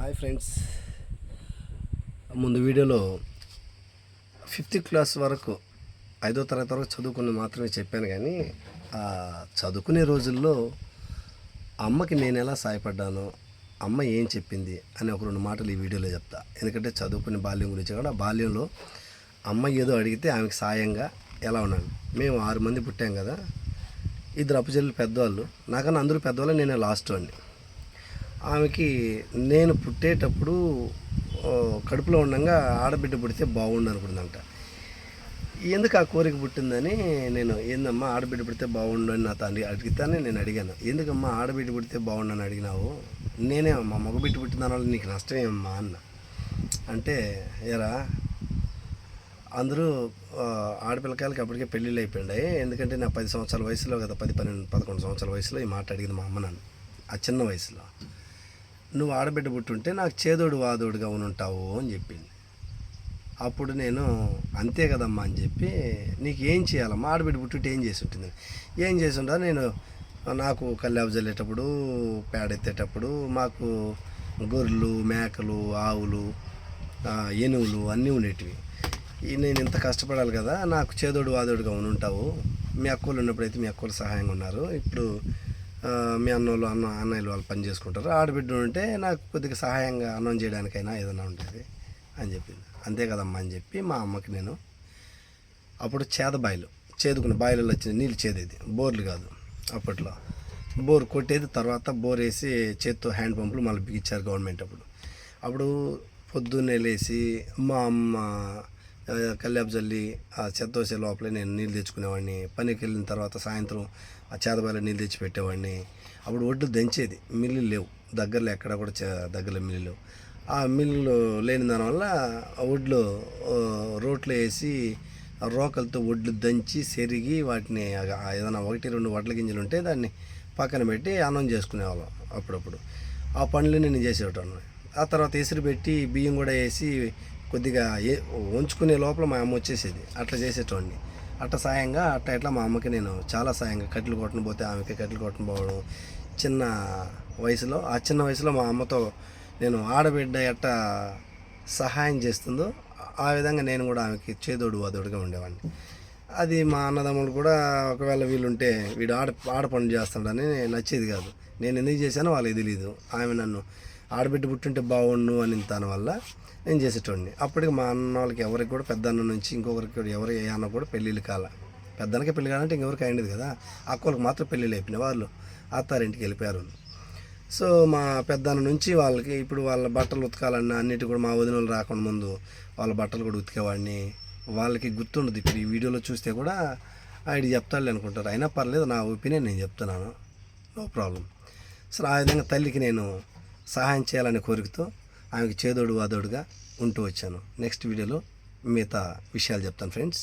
Hi friends ముందు వీడియోలో fifth class వరకు ఐదో తరగతి వరకు చదువుకుని మాత్రమే చెప్పాను కానీ ఆ చదువుకునే రోజుల్లో అమ్మకి నేను ఎలా సాయపడ్డాను అమ్మ ఏం చెప్పింది అని ఒక రెండు మాటలు ఈ వీడియోలో చెప్తా. ఎందుకంటే చదువుకునే బాల్యం గురించి కూడా బాల్యంలో అమ్మ ఏదో అడిగితే ఆమెకి సాయంగా ఎలా ఉన్నాను మేము ఆరు మంది పుట్టాం కదా ఇద్దరు అప్పచెల్లి పెద్దవాళ్ళు. నాకన్నా అందరూ పెద్దవాళ్ళు నేనే లాస్ట్ వాడిని. ఆమెకి నేను పుట్టేటప్పుడు కడుపులో ఉండగా ఆడబిడ్డ పుడితే బాగుండు అనుకుందంట ఎందుకు ఆ కోరిక పుట్టిందని నేను ఏందమ్మా ఆడబిడ్డ పుడితే బాగుండు అని నా తండ్రి అడిగితేనే నేను అడిగాను. ఎందుకమ్మా ఆడబిడ్డ పుడితే బాగుండు అని అడిగినావు? నేనే అమ్మా మగబిడ్డ పుట్టిన దానివల్ల నీకు నష్టమేమ్మా? అన్న. అంటే ఎరా అందరూ ఆడపిల్లకాయలకి అప్పటికే పెళ్ళిళ్ళు అయిపోయిండాయి ఎందుకంటే నా పది సంవత్సరాల వయసులో కదా పది పన్నెండు పదకొండు సంవత్సరాల వయసులో ఈ మాట అడిగింది మా అమ్మ నన్ను. ఆ చిన్న వయసులో. నువ్వు ఆడబిడ్డ పుట్టుంటే నాకు చేదోడు వాదోడుగా ఉంటావు అని చెప్పింది. అప్పుడు నేను అంతే కదమ్మా అని చెప్పి నీకు ఏం చేయాలమ్మా? ఆడబిడ్డ పుట్టుంటే ఏం చేసి ఉంటుంది ఏం చేసి ఉంటా నేను నాకు కల్లాపు చల్లేటప్పుడు పేడెత్తేటప్పుడు మాకు గొర్రెలు మేకలు ఆవులు ఏనుగులు అన్నీ ఉండేటివి. నేను ఇంత కష్టపడాలి కదా నాకు చేదోడు వాదోడుగా ఉంటావు మీ అక్కలు ఉన్నప్పుడైతే మీ అక్కలు సహాయంగా ఉన్నారు. ఇప్పుడు మీ అన్నోళ్ళు అన్న అన్నయ్యలు వాళ్ళు పని చేసుకుంటారు. ఆడబిడ్డ ఉంటే నాకు కొద్దిగా సహాయంగా అన్నం చేయడానికైనా ఏదైనా ఉంటుంది అని చెప్పింది. అంతే కదమ్మా అని చెప్పి మా అమ్మకి నేను అప్పుడు చేద బాయిలు చేదుకున్న బాయిలలో వచ్చిన నీళ్ళు చేదేది. బోర్లు కాదు అప్పట్లో. బోర్ కొట్టేది తర్వాత బోర్ వేసి చేత్తో హ్యాండ్ పంపులు మళ్ళీ బిగించారు గవర్నమెంట్ అప్పుడు. అప్పుడు పొద్దున్నే లేచి మా అమ్మ కల్లాపు జల్లి ఆ చెత్తోసే లోపల లోపలే నేను నీళ్ళు తెచ్చుకునేవాడిని. పనికి వెళ్ళిన తర్వాత సాయంత్రం ఆ చేదబాయిలో నీళ్ళు తెచ్చి పెట్టేవాడిని. అప్పుడు ఒడ్డు దంచేది. మిల్లు లేవు. దగ్గరలో ఎక్కడ కూడా చే- దగ్గరలో మిల్లు లేవు. ఆ మిల్లు లేని దానివల్ల ఆ ఒడ్లు రోట్లో వేసి రోకలతో ఒడ్లు దంచి సెరిగి వాటిని ఏదైనా ఒకటి రెండు వడ్ల గింజలు ఉంటే దాన్ని పక్కన పెట్టి అన్నం చేసుకునేవాళ్ళం అప్పుడప్పుడు. ఆ పనులు నేను చేసేవాడిని. ఆ తర్వాత ఇసురు పెట్టి బియ్యం కూడా వేసి కొద్దిగా ఏ ఉంచుకునే లోపల మా అమ్మ వచ్చేసేది. అట్లా చేసేటోడిని. అట్లా సాయంగా అట్లా ఇట్లా మా అమ్మకి నేను చాలా సాయంగా కట్టెలు కొట్టను పోతే ఆమెకి కట్టెలు కొట్టను పోవడం. చిన్న వయసులో ఆ చిన్న వయసులో మా అమ్మతో నేను ఆడబిడ్డ ఎట్ట సహాయం చేస్తుందో ఆ విధంగా నేను కూడా ఆమెకి చేదోడు వాదోడుగా ఉండేవాడిని. అది మా అన్నదమ్ములు కూడా ఒకవేళ వీళ్ళుంటే వీడు ఆడ ఆడ పనులు చేస్తాడని నచ్చేది కాదు. నేను ఎందుకు చేశానో వాళ్ళకి తెలియదు ఆమె నన్ను ఆడబిడ్డ పుట్టింటే బాగుండు అని దాని వల్ల నేను చేసేటోడిని. అప్పటికి మా అన్న వాళ్ళకి ఎవరికి కూడా పెద్ద అన్న నుంచి ఇంకొకరికి కూడా ఎవరు ఏ అన్న కూడా పెళ్ళిళ్ళు కాల. పెద్దనకే పెళ్ళి కావాలంటే ఇంకెవరికి అయింది కదా. అక్కలకు మాత్రం పెళ్ళిళ్ళు అయిపోయినాయి. వాళ్ళు అత్తారింటికి వెళ్ళిపోయారు. సో మా పెద్దన్న నుంచి వాళ్ళకి ఇప్పుడు వాళ్ళ బట్టలు ఉతకాలన్నా అన్నిటి కూడా మా వదిన వాళ్ళు రాకుండా ముందు వాళ్ళ బట్టలు కూడా ఉతికేవాడిని. వాళ్ళకి గుర్తుండదు. ఇప్పుడు ఈ వీడియోలో చూస్తే కూడా ఆయన చెప్తాడు అనుకుంటారు. అయినా పర్లేదు నా ఒపీనియన్ నేను చెప్తున్నాను. No problem. సో ఆ విధంగా తల్లికి నేను సహాయం చేయాలనే కోరికతో ఆమెకి చేదోడు వాదోడుగా ఉంటూ వచ్చాను. నెక్స్ట్ వీడియోలో మిగతా విషయాలు చెప్తాను ఫ్రెండ్స్.